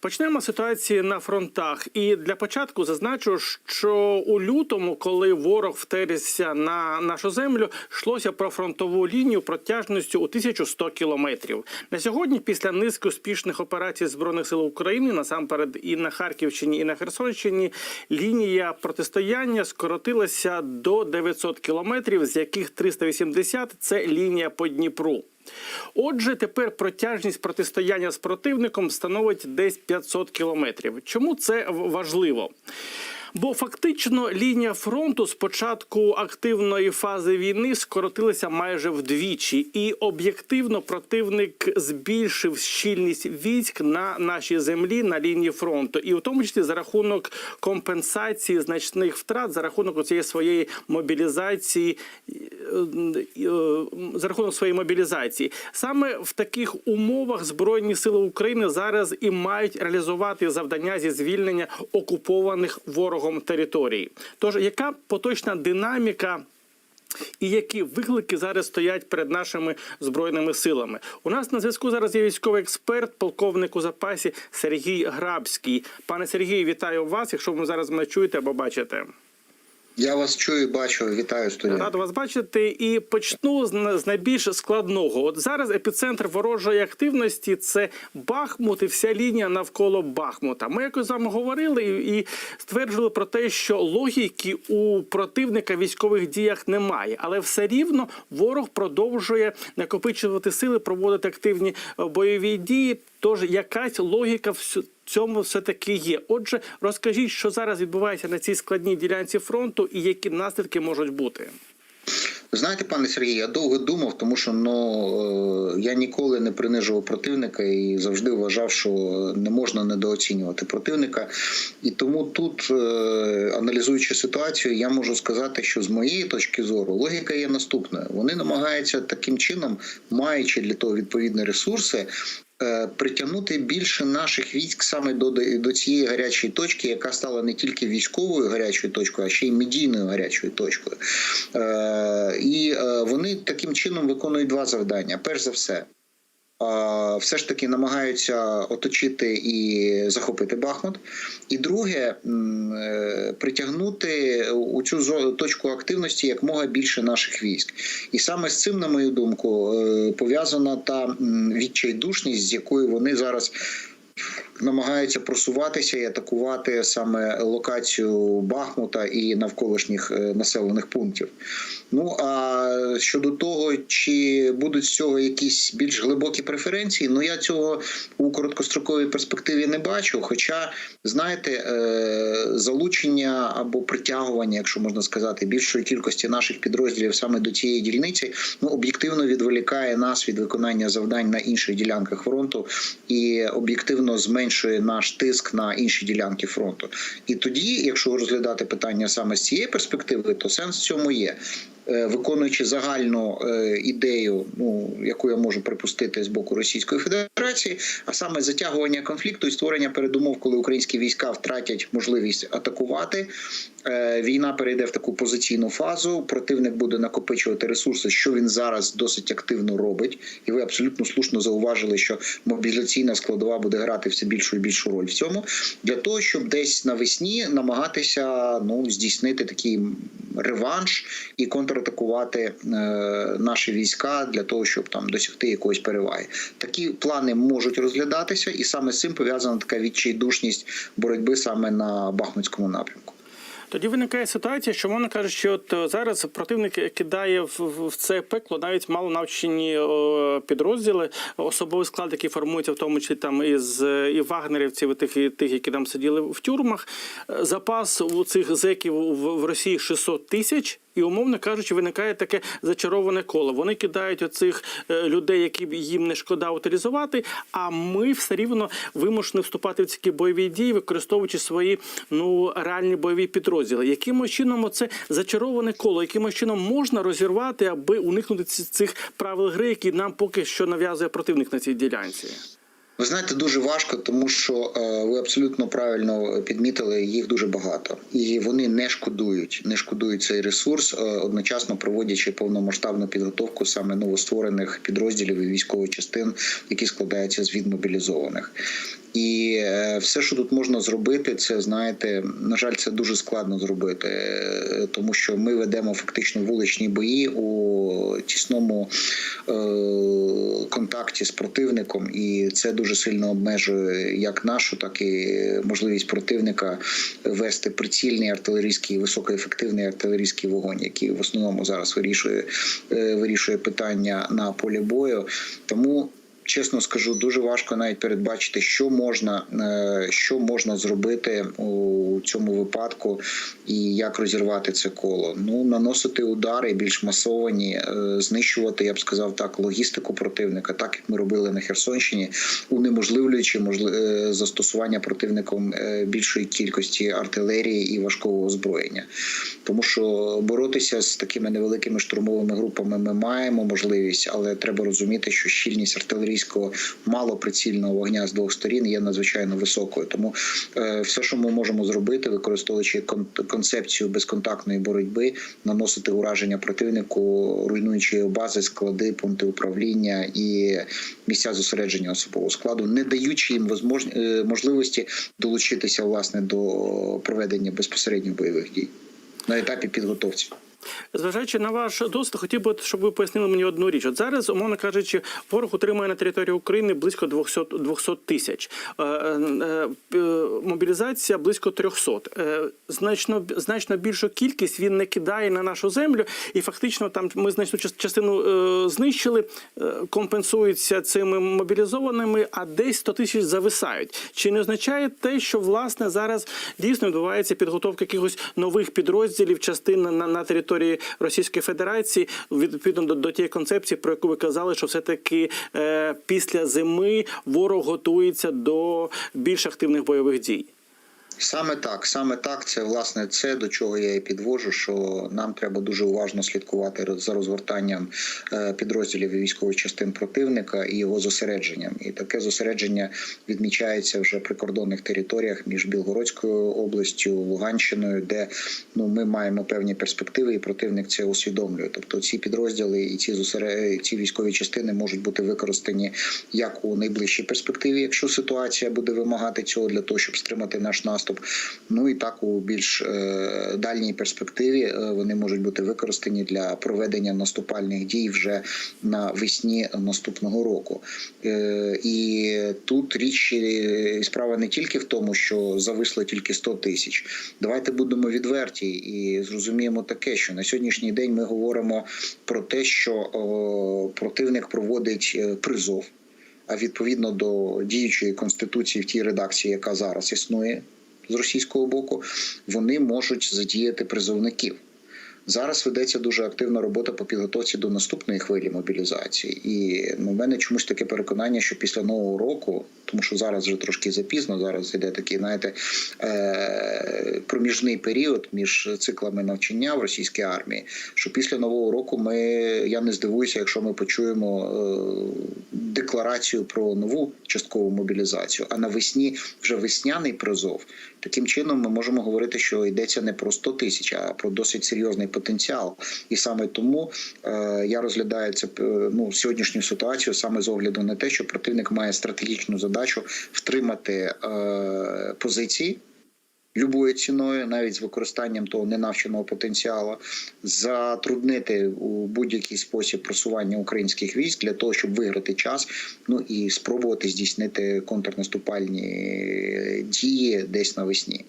Почнемо ситуації на фронтах. І для початку зазначу, що у лютому, коли ворог втерся на нашу землю, йшлося про фронтову лінію протяжністю у 1100 кілометрів. На сьогодні, після низки успішних операцій збройних сил України, насамперед і на Харківщині, і на Херсонщині, лінія протистояння скоротилася до 900 кілометрів, з яких 380 – це лінія по Дніпру. Отже, тепер протяжність протистояння з противником становить десь 500 кілометрів. Чому це важливо? Бо фактично лінія фронту з початку активної фази війни скоротилася майже вдвічі, і об'єктивно противник збільшив щільність військ на нашій землі на лінії фронту, і в тому числі за рахунок компенсації значних втрат, за рахунок цієї своєї мобілізації, е, е, за рахунок своєї мобілізації. Саме в таких умовах Збройні сили України зараз і мають реалізувати завдання зі звільнення окупованих ворогом територій. Тож, яка поточна динаміка? І які виклики зараз стоять перед нашими збройними силами? У нас на зв'язку зараз є військовий експерт, полковник у запасі Сергій Грабський. Пане Сергію, вітаю вас. Якщо ви зараз мене чуєте або бачите. Я вас чую, бачу, вітаю студію. Рад вас бачити і почну з найбільш складного. От зараз епіцентр ворожої активності це Бахмут і вся лінія навколо Бахмута. Ми якось з вами говорили і, стверджували про те, що логіки у противника військових діях немає, але все рівно ворог продовжує накопичувати сили, проводити активні е, бойові дії. Тож якась логіка в цьому все таки є. Отже, розкажіть, що зараз відбувається на цій складній ділянці фронту і які наслідки можуть бути. Знаєте, пане Сергій, я довго думав, тому що ну е, я ніколи не принижував противника і завжди вважав, що не можна недооцінювати противника. І тому тут, е, аналізуючи ситуацію, я можу сказати, що з моєї точки зору логіка є наступною: вони намагаються таким чином, маючи для того відповідні ресурси. Е, Притягнути більше наших військ саме до, до цієї гарячої точки, яка стала не тільки військовою гарячою точкою, а ще й медійною гарячою точкою. Е, і е, вони таким чином виконують два завдання. Перш за все, все ж таки намагаються оточити і захопити Бахмут. І друге, е, притягнути у цю точку активності якмога більше наших військ. І саме з цим, на мою думку, е, пов'язана та відчайдушність, з якою вони зараз. Намагаються просуватися і атакувати саме локацію Бахмута і навколишніх е, населених пунктів. Ну а щодо того, чи будуть з цього якісь більш глибокі преференції, ну я цього у короткостроковій перспективі не бачу. Хоча, знаєте, е, залучення або притягування, якщо можна сказати, більшої кількості наших підрозділів саме до цієї дільниці, ну об'єктивно відволікає нас від виконання завдань на інших ділянках фронту і об'єктивно зменшує наш тиск на інші ділянки фронту. І тоді, якщо розглядати питання саме з цієї перспективи, то сенс в цьому є. Е, Виконуючи загальну е, ідею, ну яку я можу припустити з боку Російської Федерації, а саме затягування конфлікту і створення передумов, коли українські війська втратять можливість атакувати. Е, Війна перейде в таку позиційну фазу. Противник буде накопичувати ресурси, що він зараз досить активно робить. І ви абсолютно слушно зауважили, що мобілізаційна складова буде грати все більшу і більшу роль в цьому, для того, щоб десь навесні намагатися ну здійснити такий реванш і контратакувати е, наші війська для того, щоб там досягти якоїсь переваги. Такі плани можуть розглядатися, і саме з цим пов'язана така відчайдушність боротьби саме на Бахмутському напрямку. Тоді виникає ситуація, що мовно кажучи, от е, зараз противник кидає в, це пекло навіть мало навчені е, підрозділи, особовий склад, який формується, в тому числі там із е, і вагнерівців, і тих, і тих, які там сиділи в тюрмах. Е, Запас у цих зеків в Росії 600 тисяч. І умовно кажучи, виникає таке зачароване коло. Вони кидають оцих е, людей, які їм не шкода утилізувати. А ми все рівно вимушені вступати в ці бойові дії, використовуючи свої ну реальні бойові підрозділи. Якимось чином оце зачароване коло, якимось чином можна розірвати, аби уникнути цих правил гри, які нам поки що нав'язує противник на цій ділянці. Ви знаєте, дуже важко, тому що е, ви абсолютно правильно підмітили, їх дуже багато, і вони не шкодують, не шкодують цей ресурс, е, одночасно проводячи повномасштабну підготовку саме новостворених підрозділів і військових частин, які складаються з відмобілізованих. І е, все, що тут можна зробити, це знаєте, на жаль, це дуже складно зробити, тому що ми ведемо фактично вуличні бої у тісному контакті з противником, і це дуже сильно обмежує як нашу, так і можливість противника вести прицільний артилерійський високоефективний артилерійський вогонь, який в основному зараз вирішує, е, вирішує питання на полі бою. Тому чесно скажу, дуже важко навіть передбачити, що можна, е, що можна зробити у цьому випадку, і як розірвати це коло. Ну наносити удари більш масовані, е, знищувати, я б сказав так, логістику противника, так як ми робили на Херсонщині, унеможливлюючи можли- е, застосування противником більшої кількості артилерії і важкого озброєння. Тому що боротися з такими невеликими штурмовими групами ми маємо можливість, але треба розуміти, що щільність артилерійського малоприцільного вогня з двох сторін є надзвичайно високою. Тому е, все, що ми можемо зробити, використовуючи кон- концепцію безконтактної боротьби, наносити ураження противнику, руйнуючи його бази, склади, пункти управління і місця зосередження особового складу, не даючи їм е, можливості долучитися власне до проведення безпосередньо бойових дій на етапі підготовці. Зважаючи на ваш досвід, хотів би, щоб ви пояснили мені одну річ. От зараз, умовно кажучи, ворог утримує на території України близько 200, 200 тисяч. Е, е, е, мобілізація близько 300. Е, значно, значно більшу кількість він не кидає на нашу землю, і фактично там ми значну част- частину е, знищили, е, компенсуються цими мобілізованими, а десь 100 тисяч зависають. Чи не означає те, що власне зараз дійсно відбувається підготовка якихось нових підрозділів, частин на, на території Російської Федерації, відповідно до, до тієї концепції, про яку ви казали, що все таки е, після зими ворог готується до більш активних бойових дій. Саме так, саме так. Це власне це до чого я і підвожу. Що нам треба дуже уважно слідкувати за розгортанням е, підрозділів і військових частин противника і його зосередженням. І таке зосередження відмічається вже при кордонних територіях між Білгородською областю, Луганщиною, де ну ми маємо певні перспективи, і противник це усвідомлює. Тобто ці підрозділи і ці зосере... ці військові частини можуть бути використані як у найближчій перспективі, якщо ситуація буде вимагати цього для того, щоб стримати наш наступ. Ну і так у більш е, дальній перспективі е, вони можуть бути використані для проведення наступальних дій вже на весні наступного року. Е, і тут річ е, справа не тільки в тому, що зависло тільки 100 тисяч. Давайте будемо відверті і зрозуміємо таке, що на сьогоднішній день ми говоримо про те, що противник проводить призов. А відповідно до діючої конституції в тій редакції, яка зараз існує з російського боку, вони можуть задіяти призовників. Зараз ведеться дуже активна робота по підготовці до наступної хвилі мобілізації. І ну, в мене чомусь таке переконання, що після нового року, тому що зараз вже трошки запізно, зараз іде такий, знаєте, е- проміжний період між циклами навчання в російській армії. Що після нового року ми я не здивуюся, якщо ми почуємо е- декларацію про нову часткову мобілізацію, а навесні вже весняний призов. Таким чином, ми можемо говорити, що йдеться не про 100 тисяч, а про досить серйозний потенціал. І саме тому е, я розглядаю це е, ну сьогоднішню ситуацію саме з огляду на те, що противник має стратегічну задачу втримати е, позиції. Любою ціною, навіть з використанням того ненавченого потенціалу, затруднити у будь-який спосіб просування українських військ для того, щоб виграти час, ну і спробувати здійснити контрнаступальні дії десь навесні.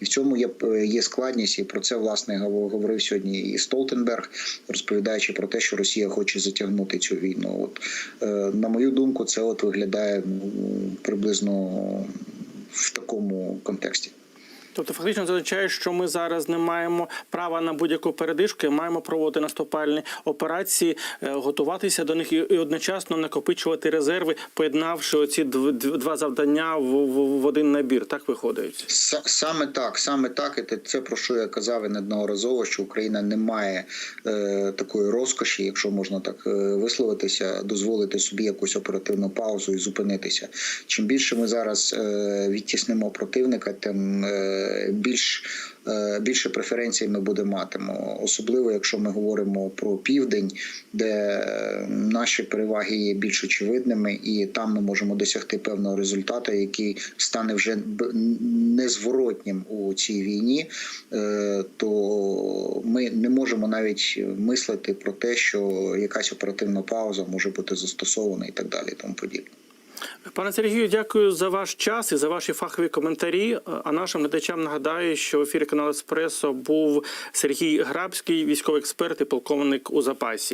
І в цьому є, є складність, і про це власне говорив сьогодні і Столтенберг, розповідаючи про те, що Росія хоче затягнути цю війну. От е, на мою думку, це от виглядає ну, приблизно в такому контексті. Тобто, фактично це означає, що ми зараз не маємо права на будь-яку передишку, маємо проводити наступальні операції, е, готуватися до них і одночасно накопичувати резерви, поєднавши оці дв- дв- два завдання в, один набір. Так виходить. Саме так, саме так, і це про що я казав і неодноразово, що Україна не має е, такої розкоші, якщо можна так е, висловитися, дозволити собі якусь оперативну паузу і зупинитися. Чим більше ми зараз е, відтіснимо противника, тим е, більш е, більше преференцій ми будемо матимо, особливо якщо ми говоримо про південь, де наші переваги є більш очевидними, і там ми можемо досягти певного результату, який стане вже незворотнім у цій війні, е, то ми не можемо навіть мислити про те, що якась оперативна пауза може бути застосована і так далі. і Тому подібне. Пане Сергію, дякую за ваш час і за ваші фахові коментарі. А нашим глядачам нагадаю, що в ефірі каналу Еспресо був Сергій Грабський, військовий експерт і полковник у запасі.